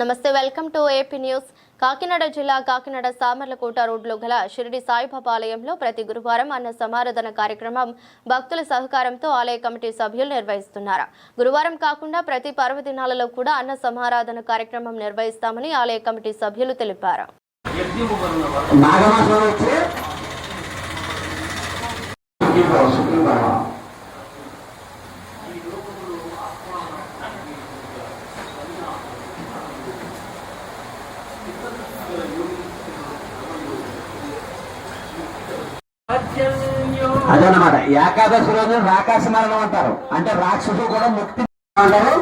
నమస్తే welcome to AP news. Kakinada జిల్లా కాకినాడ సామర్లకోట రోడ్లో గల షిరిడి సాయిబాబా ఆలయంలో ప్రతి గురువారం అన్న సమారాధన కార్యక్రమం భక్తుల సహకారంతో ఆలయ కమిటీ సభ్యులు నిర్వహిస్తున్నారు? గురువారం కాకుండా ప్రతి పర్వదినాలలో కూడా అన్న సమారాధన కార్యక్రమం నిర్వహిస్తామని ఆలయ కమిటీ సభ్యులు తెలిపారు. నాగమాసం అదనమాట ఏకాదశి రోజు రాకాశ మరణం అంటారు. అంటే రాక్షసు కూడా ముక్తి అంటారు.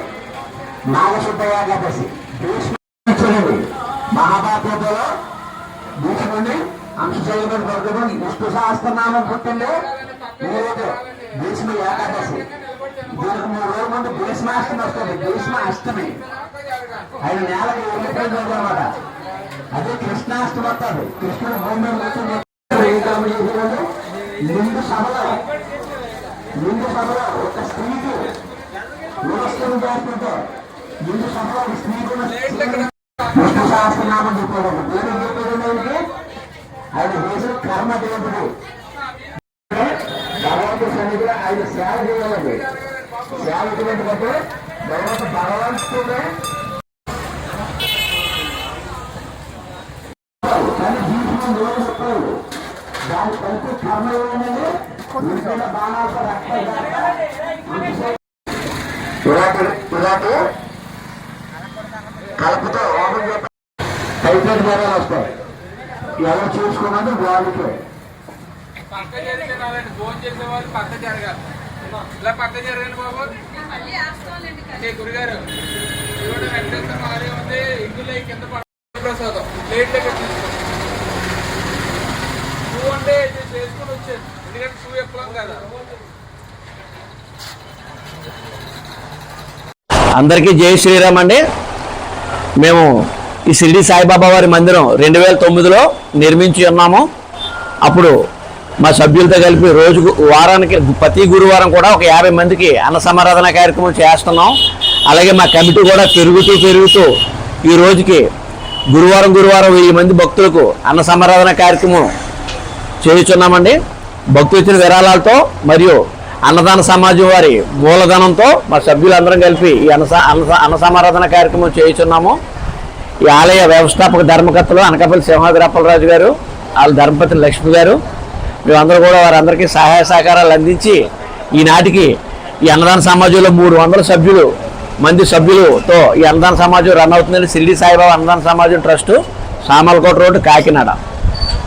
నాగశుద్ధ ఏకాదశి. భీష్ముడు మహాభారతంలో భీష్ముడిని అంశశైలిపడి పడుతుంది విష్ణు సహస్రనామం పుట్టింది. ఈరోజు భీష్మ ఏకాదశి దీనికి మూడు రోజుల ముందు భీష్మాష్టమి వస్తుంది. భీష్మ అష్టమి ఆయన నేలకు వెళ్ళిపోయింది అనమాట అదే కృష్ణాష్టమి వస్తుంది. కృష్ణుడు భూమి మీద కూర్చొని ముందు సభలో ముందు సభలో ఒక స్త్రీకి నమస్కారం చేస్తుంటే ముందు సభలో ఒక స్త్రీకి విష్ణు సహస్రనామం చెప్పాడు నేను చెప్పేది ఏంటి ఆయన చేసిన కర్మ దేవుడు భగవంతుడి సన్నిధిలో ఆయన సేవ చేయాలండి సేవ చేయాలంటే భగవంతు భగవంతుడే కానీ జీవితం నూనె చెప్పాడు దాని కలిపి కర్మ బాణాలతో కలుపుతో ఓపెన్ టైఫాయిడ్ జ్వరాలు వస్తాయి ఎవరు చూసుకున్నది వాళ్ళకే పక్క జరిగితే రాలండి ఫోన్ పక్క జరగాలి. ఇలా పక్క జరగండి బాబు గురుగారు ఇవ్వడం వెంకటేశ్వర ఆలయం ఉంది ఇందులో కింద ప్రసాదం ప్లేట్ ఎందుకంటే షూ ఎక్కడం కదా. అందరికీ జై శ్రీరామ్ అండి. మేము ఈ షిరిడి సాయిబాబా వారి మందిరం రెండు వేల తొమ్మిదిలో నిర్మించి ఉన్నాము. అప్పుడు మా సభ్యులతో కలిపి రోజుకు వారానికి ప్రతి గురువారం కూడా ఒక యాభై మందికి అన్న సమారాధన కార్యక్రమం చేస్తున్నాం. అలాగే మా కమిటీ కూడా పెరుగుతూ పెరుగుతూ ఈ రోజుకి గురువారం గురువారం వెయ్యి మంది భక్తులకు అన్న సమారాధన కార్యక్రమం చేయుచున్నామండి భక్తులు ఇచ్చిన విరాళాలతో మరియు అన్నదాన సమాజం వారి మూలధనంతో మా సభ్యులందరం కలిపి ఈ అన్న అన్న సమారాధన కార్యక్రమం చేయుచున్నాము. ఈ ఆలయ వ్యవస్థాపక ధర్మకర్తలు అనకాపల్లి సింహాద్రప్పలరాజు గారు వాళ్ళ ధర్మపతి లక్ష్మి గారు మేమందరూ కూడా వారందరికీ సహాయ సహకారాలు అందించి ఈనాటికి ఈ అన్నదాన సమాజంలో మూడు వందల సభ్యులు మంది సభ్యులతో ఈ అన్నదాన సమాజం రన్ అవుతుందని షిరిడి సాయిబాబా అన్నదాన సమాజం ట్రస్టు సామలకోట రోడ్డు కాకినాడ.